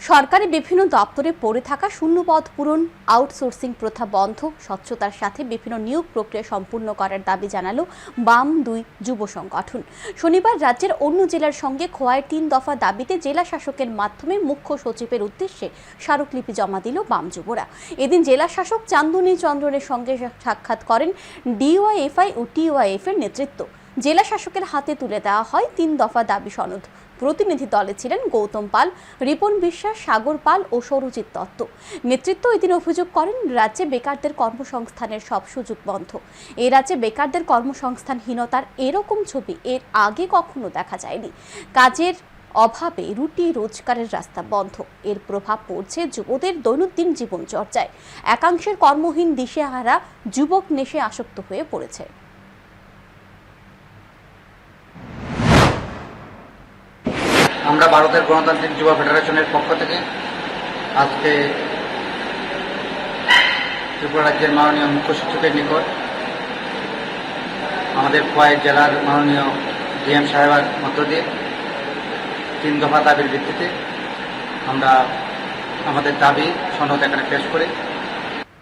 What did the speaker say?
সরকারি বিভিন্ন দপ্তরে পড়ে থাকা শূন্যপদ পূরণ আউটসোর্সিং প্রথা বন্ধ, স্বচ্ছতার সাথে বিভিন্ন নিয়োগ প্রক্রিয়া সম্পূর্ণ করার দাবি জানালো বাম দুই যুব সংগঠন। শনিবার রাজ্যের অন্য জেলার সঙ্গে খোয়াইয়ের তিন দফা দাবিতে জেলা শাসকের মাধ্যমে মুখ্য সচিবের উদ্দেশ্যে স্মারকলিপি জমা দিল বাম যুবরা। এদিন জেলা শাসক চান্দনী চন্দ্রনের সঙ্গে সাক্ষাৎ করেন ডিওয়াইএফআই ও টিওয়াইএফ এর নেতৃত্ব। জেলা শাসকের হাতে তুলে দেওয়া হয় তিন দফা দাবি সনদ। প্রতিনিধি দলে ছিলেন গৌতম পাল, রিপন বিশ্বাস, সাগর পাল ও সৌরজিৎ দত্ত। নেতৃত্ব এদিন অভিযোগ করেন, রাজ্যে বেকারদের কর্মসংস্থানের সব সুযোগ বন্ধ। এ রাজ্যে বেকারদের কর্মসংস্থানহীনতার এরকম ছবি এর আগে কখনো দেখা যায়নি। কাজের অভাবে রুটি রোজগারের রাস্তা বন্ধ। এর প্রভাব পড়ছে যুবদের দৈনন্দিন জীবনচর্চায় একাংশের কর্মহীন দিশেহারা যুবক নেশে আসক্ত হয়ে পড়েছে। আমরা ভারতের গণতান্ত্রিক যুব ফেডারেশনের পক্ষ থেকে আজকে ত্রিপুরা রাজ্যের মাননীয় মুখ্য সচিবের নিকট আমাদের খোয়াই জেলার মাননীয় ডিএম সাহেবের মধ্য দিয়ে তিন দফা দাবির ভিত্তিতে আমরা আমাদের দাবি সনদ এখানে পেশ করি